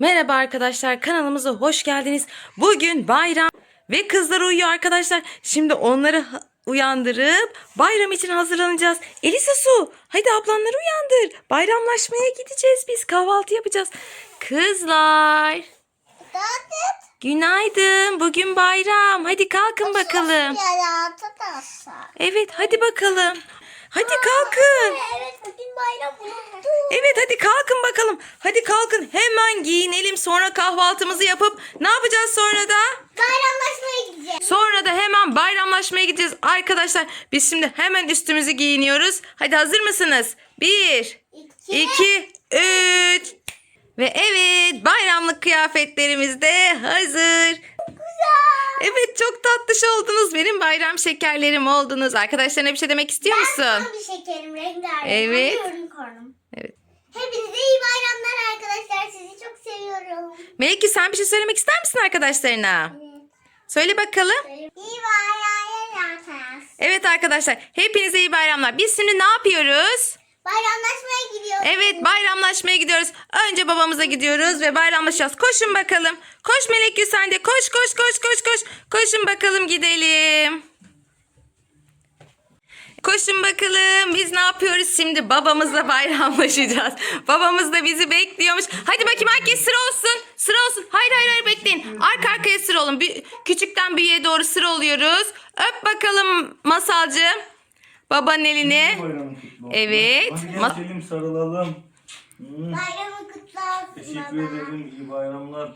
Merhaba arkadaşlar kanalımıza hoş geldiniz. Bugün bayram ve kızlar uyuyor arkadaşlar. Şimdi onları uyandırıp bayram için hazırlanacağız. Elisa Su hadi ablanları uyandır. Bayramlaşmaya gideceğiz biz kahvaltı yapacağız. Kızlar günaydın bugün bayram. Hadi kalkın bakalım. Evet hadi bakalım. Hadi kalkın. Evet bugün bayram unuttum. Evet hadi kalkın bakalım. Hadi kalkın hemen giyinelim sonra kahvaltımızı yapıp ne yapacağız sonra da? Bayramlaşmaya gideceğiz. Sonra da hemen bayramlaşmaya gideceğiz arkadaşlar. Biz şimdi hemen üstümüzü giyiniyoruz. Hadi hazır mısınız? Bir, İki. iki, üç. Ve evet bayramlık kıyafetlerimiz de hazır. Evet çok tatlış oldunuz. Benim bayram şekerlerim oldunuz. Arkadaşlarına bir şey demek istiyor musun? Ben bir şekerim rengarenk. Evet. Kornum. Evet. Hepinize iyi bayramlar arkadaşlar. Sizi çok seviyorum. Melike sen bir şey söylemek ister misin arkadaşlarına? Söyle bakalım. İyi bayramlar. Evet arkadaşlar hepinize iyi bayramlar. Biz şimdi ne yapıyoruz? Bayramlaşmaya gidiyoruz. Evet bayramlaşmaya gidiyoruz. Önce babamıza gidiyoruz ve bayramlaşacağız. Koşun bakalım. Koş Melek Gül sen de. Koş koş koş koş koş. Koşun bakalım gidelim. Koşun bakalım. Biz ne yapıyoruz şimdi? Babamızla bayramlaşacağız. Babamız da bizi bekliyormuş. Hadi bakayım herkes sıra olsun. Sıra olsun. Hayır hayır hayır bekleyin. Arka arkaya sıra olun. Bir, küçükten büyüğe doğru sıra oluyoruz. Öp bakalım masalcığım. Babanın elini. Bayramın kutlu olsun. Evet. Hadi Ma- sarılalım. Hmm, Bayramın kutlu olsun Teşekkür baba. ederim. İyi bayramlar.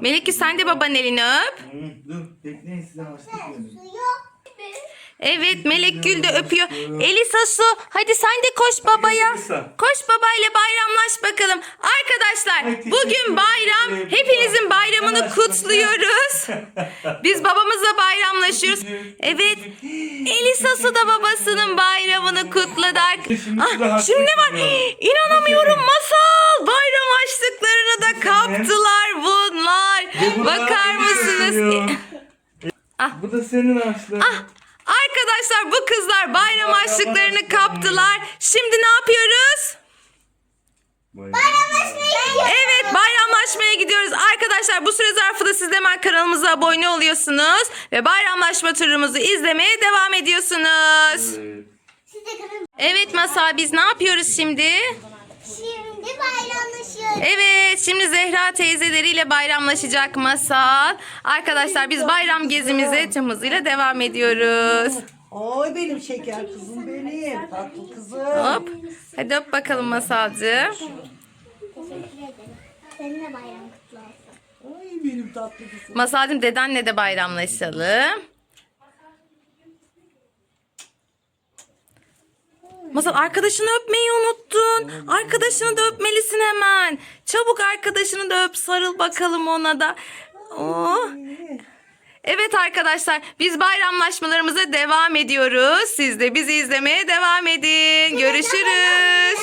Melike sen de babanın elini öp. Hmm, Dur bekleyin size açtık verin. Su yok. Evet Melek Gül de öpüyor. Elisa Su hadi sen de koş babaya. Elisa. Koş babayla bayramlaş bakalım. Arkadaşlar bugün bayram. Hepinizin bayramını kutluyoruz. Biz babamızla bayramlaşıyoruz. Evet. Elisa Su da babasının bayramını kutladı. Şimdi Ah, şimdi var? İnanamıyorum masal. Bayram harçlıklarını da kaptılar bunlar. Bakar mısınız? Ah. Bu da senin harçlığın. Arkadaşlar bu kızlar bayram harçlıklarını kaptılar. Şimdi ne yapıyoruz? Evet bayramlaşmaya gidiyoruz. Arkadaşlar bu süre zarfında siz de hemen kanalımıza abone oluyorsunuz. Ve bayramlaşma turumuzu izlemeye devam ediyorsunuz. Evet. Siz de kırın. Evet Masal biz ne yapıyoruz şimdi? Şimdi bayramlaşıyoruz. Evet şimdi Zehra teyzeleriyle bayramlaşacak Masal. Arkadaşlar biz bayram gezimize tüm hızıyla devam ediyoruz. Oy benim şeker kızım benim. Tatlı kızım. Hop. Hadi öp bakalım Masalcığım. Teşekkür ederim. Senin de bayram kutlu olsun. Ay benim tatlı kızım. Masalcığım dedenle de bayramlaşalım. Masal arkadaşını öpmeyi unuttun. Arkadaşını da öpmelisin hemen. Çabuk arkadaşını da öp sarıl bakalım ona da. Oh. Evet arkadaşlar biz bayramlaşmalarımıza devam ediyoruz. Siz de bizi izlemeye devam edin. Görüşürüz.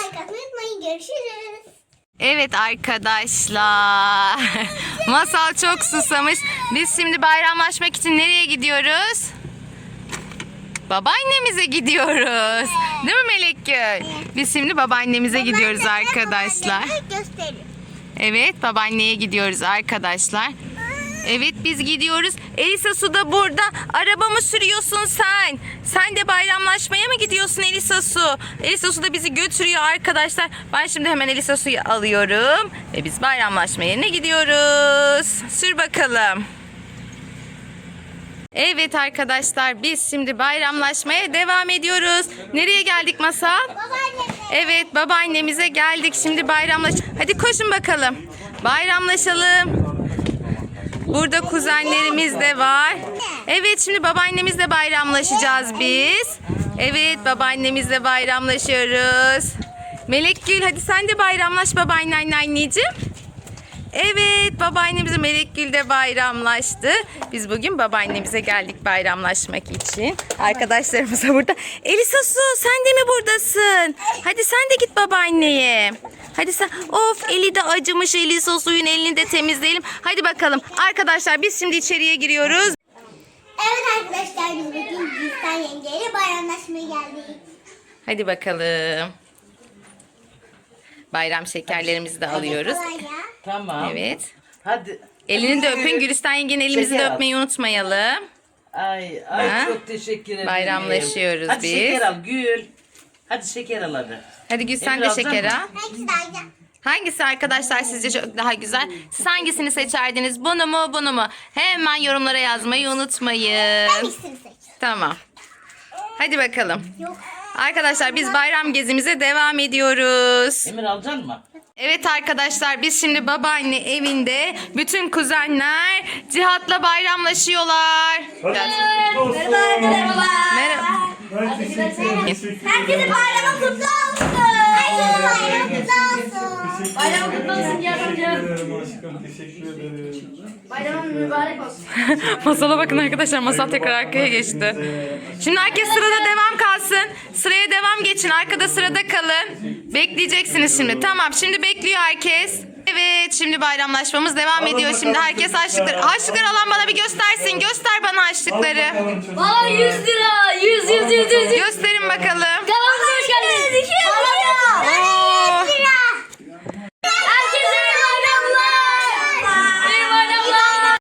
Evet arkadaşlar. Masal çok susamış. Biz şimdi bayramlaşmak için nereye gidiyoruz? Babaannemize gidiyoruz. Değil mi Melekgül? Biz şimdi babaannemize gidiyoruz arkadaşlar. Evet babaanneye gidiyoruz arkadaşlar. Evet biz gidiyoruz. Elisa Su da burada. Araba mı sürüyorsun sen? Sen de bayramlaşmaya mı gidiyorsun Elisa Su? Elisa Su da bizi götürüyor arkadaşlar. Ben şimdi hemen Elisa Su'yu alıyorum. Ve biz bayramlaşma yerine gidiyoruz. Sür bakalım. Evet arkadaşlar biz şimdi bayramlaşmaya devam ediyoruz. Nereye geldik Masal? Evet babaannemize geldik şimdi bayramlaş. Hadi koşun bakalım. Bayramlaşalım. Burada kuzenlerimiz de var. Evet şimdi babaannemizle bayramlaşacağız biz. Evet babaannemizle bayramlaşıyoruz. Melek Gül hadi sen de bayramlaş babaannenle anneciğim. Evet babaannemize Melek Gül de bayramlaştı. Biz bugün babaannemize geldik bayramlaşmak için. Arkadaşlarımız da burada. Elisa Su sen de mi buradasın? Hadi sen de git babaanneye. Hadi sen of eli de acımış Elisa Su'nun elini de temizleyelim. Hadi bakalım arkadaşlar biz şimdi içeriye giriyoruz. Evet arkadaşlar biz bugün Gülsen yengeyle bayramlaşmaya geldik. Hadi bakalım. Bayram şekerlerimizi de alıyoruz. Tamam. Evet. Hadi. Elini de öpün. Gülistan yengenin elimizi de Şeker al. öpmeyi unutmayalım. Ay ay Ha? çok teşekkür ederim. Bayramlaşıyoruz hadi biz. şeker al Gül. Hadi şeker al hadi. Hadi Gül sen de şeker al. Hangisi arkadaşlar sizce çok daha güzel? Siz hangisini seçerdiniz? Bunu mu bunu mu? Hemen yorumlara yazmayı unutmayın. Hangisini seç? Tamam. Hadi bakalım. Yok. Arkadaşlar biz bayram gezimize devam ediyoruz. Emir alacaksın mı? Evet arkadaşlar biz şimdi babaanne evinde bütün kuzenler Cihat'la bayramlaşıyorlar. Merhaba. Merhaba. Herkese bayramı kutlu olsun. Herkese bayramı kutlu olsun. Bayram kutlu olsun Teşekkür ederim aşkım. Teşekkür ederim. Masala bakın arkadaşlar masal tekrar arkaya geçti. Şimdi herkes sırada devam kalsın. Sıraya devam geçin. Arkada sırada kalın. Bekleyeceksiniz şimdi. Tamam şimdi bekliyor herkes. Evet şimdi bayramlaşmamız devam ediyor. Şimdi herkes harçlıkları. Harçlıkları alan bana bir göstersin. Göster bana çocuk. Aa 100 lira. 100 100 100 100. Gösterin bakalım.